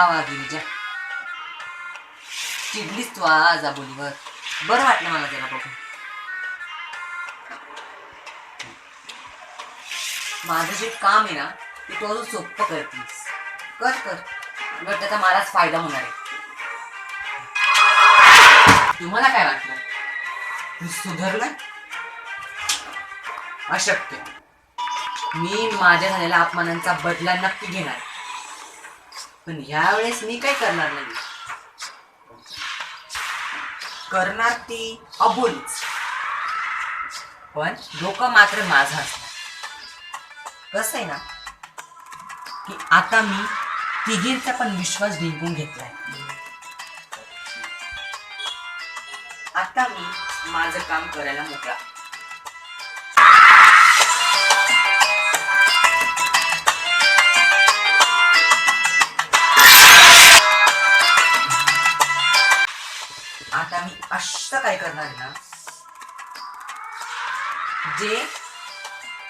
वा वा गिरिजा चिडलीस तू आज आबोलीवर. बरं वाटलं मला त्याला बघून. माझं जे काम आहे ना ते तू अजून सोपं करतीस. कर कर. उलट त्याचा मलाच फायदा होणार आहे. तुम्हाला काय वाटलं? तू सुधारलं अशक्य. मी माझ्या झालेल्या अपमानांचा बदला नक्की घेणार. पण ह्यावेळेस मी काय करणार नाही? करणार ती अबोलीच. पण लोक मात्र माझा असणार. कसं आहे ना की आता मी तिघींचा पण विश्वास जिंकून घेतलाय. आता मी माझं काम करायला मोकळा. आता असं काय करणार आहे ना जे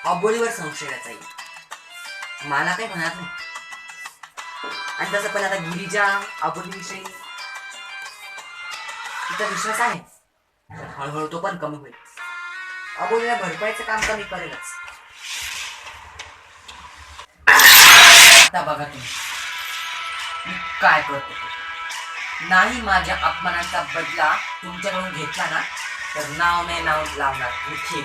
अबोलीवर संशयाचा येईल मला काही म्हणत नाही आणि तसं पण आता गिरीजा अबोलीविषयी तिचा विश्वास आहे तर हळूहळू तो पण कमी होईल अबोलीला भरपाईचं काम कमी करेलच आता बघा तुम्ही काय करतो नाही माझ्या अपमानाचा बदला तुमच्याकडून घेतला ना तर नाव नाही नाव लावणार निखिल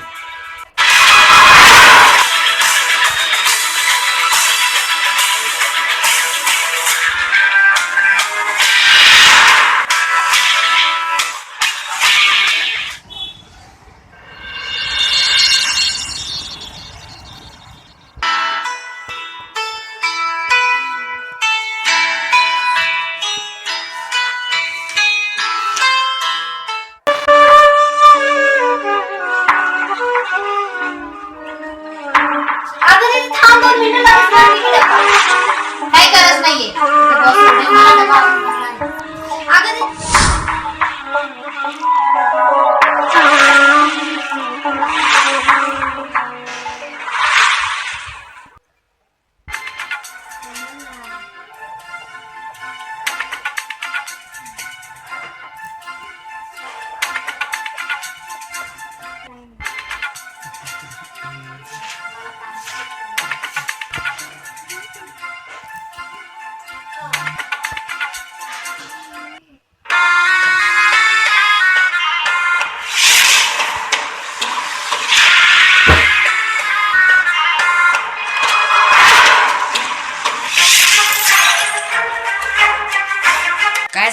काही गरज नाहीये.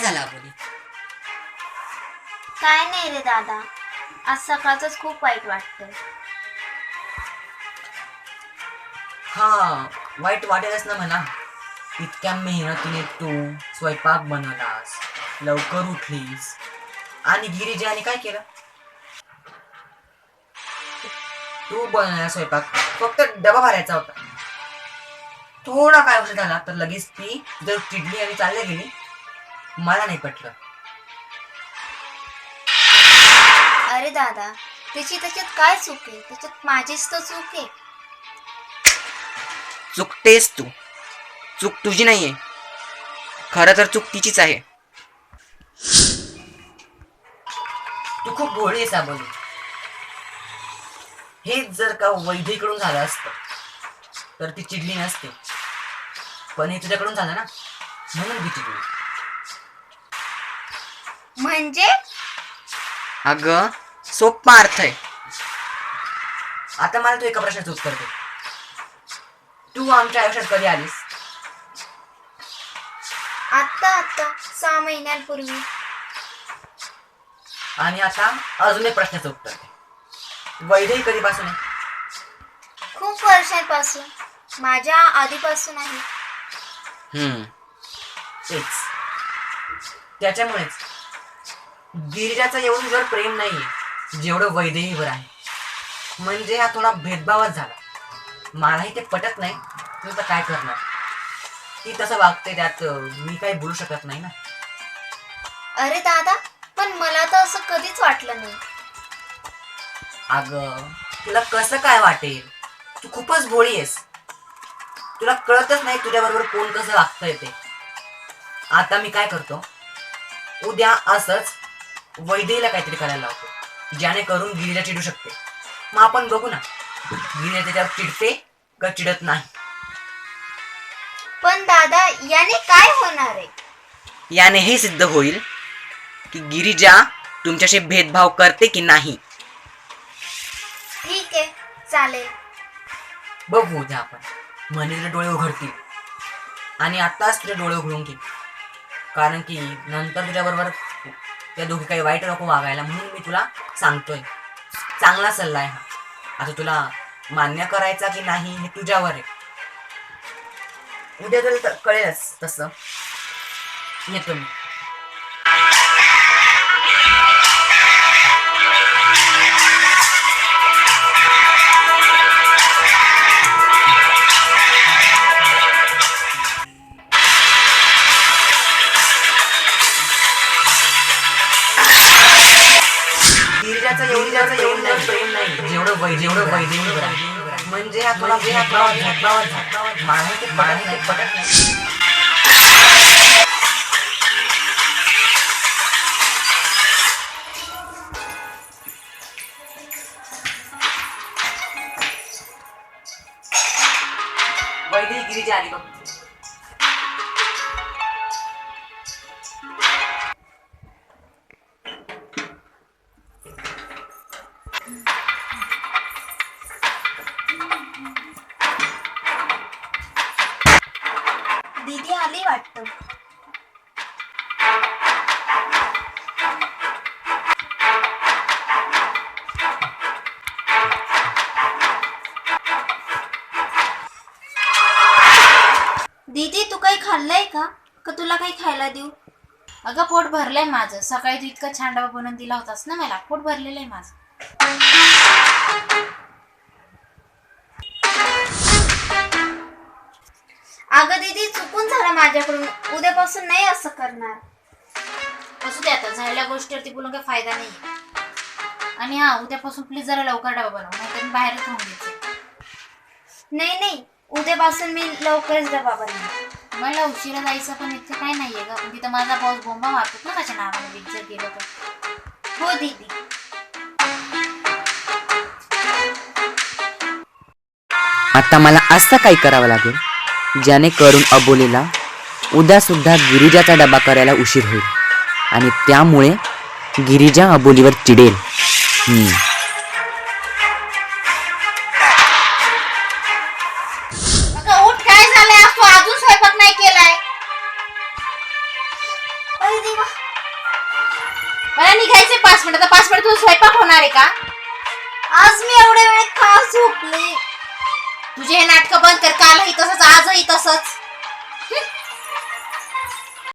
झालं अबोली काय नाही रे दादा. आज सकाळच खूप वाईट वाटतंय. हा वाईट वाटेलच ना म्हणा इतक्या मेहनतीने तू स्वयंपाक बनवलास लवकर उठलीस. आणि गिरिजाने काय केलं? तू बनवला स्वयंपाक फक्त डबा भरायचा होता. थोडा काय औषध झाला तर लगेच ती जर चिडली आणि चालल्या गेली मला नाही पटलं. अरे दादा त्याची त्याच्यात काय चूक आहे? त्याच्यात माझीच तर चूक आहे. चुकतेस तू. चूक तुझी नाहीये. खरं तर चूक तिचीच आहे. तू खूप भोळी आहेस आबोली हेच जर का वैद्यकडून झालं असतं तर ती चिडली नसते. पण हे तुझ्याकडून झालं ना? म्हणून ती चिडली म्हणजे? अगं सोपा अर्थ आहे. आता मला तू एका प्रश्नाचं उत्तर दे. तू आमच्या आयुष्यात कधी आलीस? आत्ता आत्ता सहा महिन्यांपूर्वी. आणि आता अजून एक प्रश्नाचं उत्तर दे. वैदेही कधीपासून आहे? खूप वर्षांपासून. माझ्या आधीपासून आहे. हम्म. तेच. त्याच्यामुळेच गिरिजाचं एवढं जर प्रेम नाहीये जेवढं वैदेहीवर आहे. म्हणजे हा थोडा भेदभावच झाला. मलाही ते पटत नाही तू तर काय करणार? ती तसं वागते त्यात मी काही बोलू शकत नाही ना. अरे दादा पण मला तर असं कधीच वाटलं नाही. अगं तुला कसं काय वाटेल? तू खूपच भोळी आहेस. तुला कळतच नाही तुझ्या बरोबर कोण कसं वागतंय ते. आता मी काय करतो? उद्या असंच वैदेहीला काहीतरी करायला लावतो. ज्याने करून गिरीला चिडू शकते. मग आपण बघू ना. गिरीला त्याच्यावर चिडते का चिडत नाही? पण दादा याने काय होणार आहे? याने हे सिद्ध होईल की गिरिजा तुमच्याशी भेदभाव करते की नाही? ठीक आहे चालेल. बघू उद्या आपण. म्हणजे तुझे डोळे उघडतील. आणि आत्ताच तुझे डोळे उघडून घे कारण की नंतर तुझ्याबरोबर त्या दोघी काही वाईट नको वागायला म्हणून मी तुला सांगतोय. चांगला सल्ला आहे हा. आता तुला मान्य करायचा की नाही हे तुझ्यावर आहे. उद्या तुला कळेलच तसं. येतो मी. जेवढं आहे म्हणजे हा तुला ते ते पटत नाही. वैदेही गिरिजा आली बघ. खाली वाटतं. दीदी तू काही खाल्लंय का? का तुला काही खायला देऊ? अगं पोट भरलंय माझं. सकाळी तू इतकं छान डबा बनवून दिला होतास ना मला. पोट भरलेलं आहे माझं. अगं दीदी चुकून झालं माझ्याकडून. उद्यापासून नाही असं करणार. असू दे आता झालेल्या गोष्टीवरती बोलून काही फायदा नाही आणि हा उद्यापासून प्लीज जरा लवकर डबा बनव नाहीतर मी बाहेरच खाऊन घ्यायचे नाही नाही. उद्यापासून मी लवकरच डबा बनवेन. मला उशिरा जायचं पण इतकं काय नाहीये ग. पण तिथं माझा बॉस बोंबा मारतात ना माझ्या नावाने वीज जर गेलो तर. हो दीदी. आता मला असं काही करावं लागेल ज्याने करून अबोलीला उद्यासुद्धा गिरिजाचा डबा करायला उशीर होईल. आणि त्यामुळे गिरिजा अबोलीवर चिडेल. मला निघायचे पाच मिनिट. पाच मिनिट तुझा स्वयंपाक होणार आहे का? आज मी एवढ्या वेळेत का झोपले? तुझे हे नाटकं बंद कर. कालही तसंच आजही तसंच.